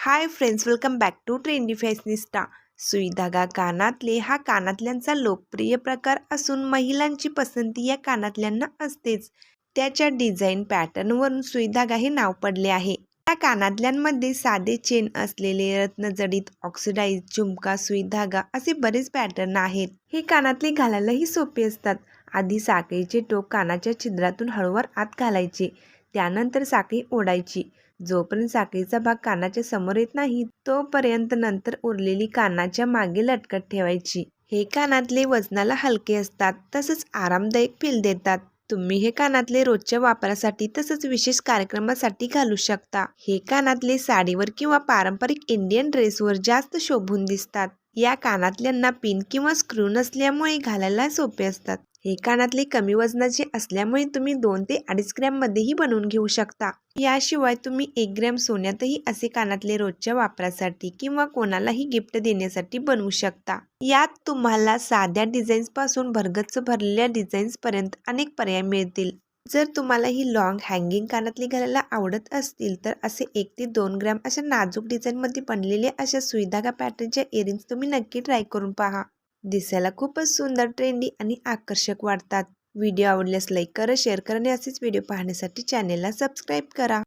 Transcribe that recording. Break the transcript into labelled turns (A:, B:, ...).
A: Hi friends welcome back to trendy fashionista Suidhaga कानातले हा कानातल्यांचा लोकप्रिय प्रकार असून महिलांची पसंती या कानातल्यांना असतेच. त्याच्या डिझाईन पॅटर्नवरून सुईधागा हे नाव पडले आहे. या कानातल्यांमध्ये साधे चेन असलेले रत्नजडित ऑक्सिडाईज झुमका सुईधागा असे बरेच पॅटर्न आहेत. हे कानातले घालायलाही सोपे असतात. आधी साखळीचे टोक कानाच्या छिद्रातून हळूवार आत घालायचे. त्यानंतर साखळी ओढायची. जोपर्यंत साखळीचा भाग कानाच्या समोर येत नाही तोपर्यंत नंतर उरलेली कानाच्या मागे लटकत ठेवायची. हे कानातले वजनाला हलके असतात तसंच आरामदायक फील देतात. तुम्ही हे कानातले रोजच्या वापरासाठी तसंच विशेष कार्यक्रमासाठी घालू शकता. हे कानातले साडीवर किंवा पारंपरिक इंडियन ड्रेसवर जास्त शोभून दिसतात. या कानातल्यांना पिन किंवा स्क्रू नसल्यामुळे घालायला सोपे असतात. हे कानातले कमी वजनाचे असल्यामुळे तुम्ही दोन ते अडीच ग्रॅममध्येही बनवून घेऊ शकता. याशिवाय तुम्ही एक ग्रॅम सोन्यातही असे कानातले रोजच्या वापरासाठी किंवा कोणालाही गिफ्ट देण्यासाठी बनवू शकता. यात तुम्हाला साध्या डिझाईन्सपासून भरगच्च भरलेल्या डिझाईन्सपर्यंत अनेक पर्याय मिळतील. जर तुम्हाला ही लॉंग हँगिंग कानातली घालायला आवडत असतील तर असे एक ते दोन ग्रॅम अशा नाजूक डिझाईनमध्ये बनलेले अशा सुविधागा पॅटर्नच्या इयरिंग्स तुम्ही नक्की ट्राय करून पहा. दिसायला खूपच सुंदर ट्रेंडी आणि आकर्षक वाटतात. व्हिडिओ आवडल्यास लाईक करा शेअर करा आणि असेच व्हिडिओ पाहण्यासाठी चॅनेलला सबस्क्राईब करा.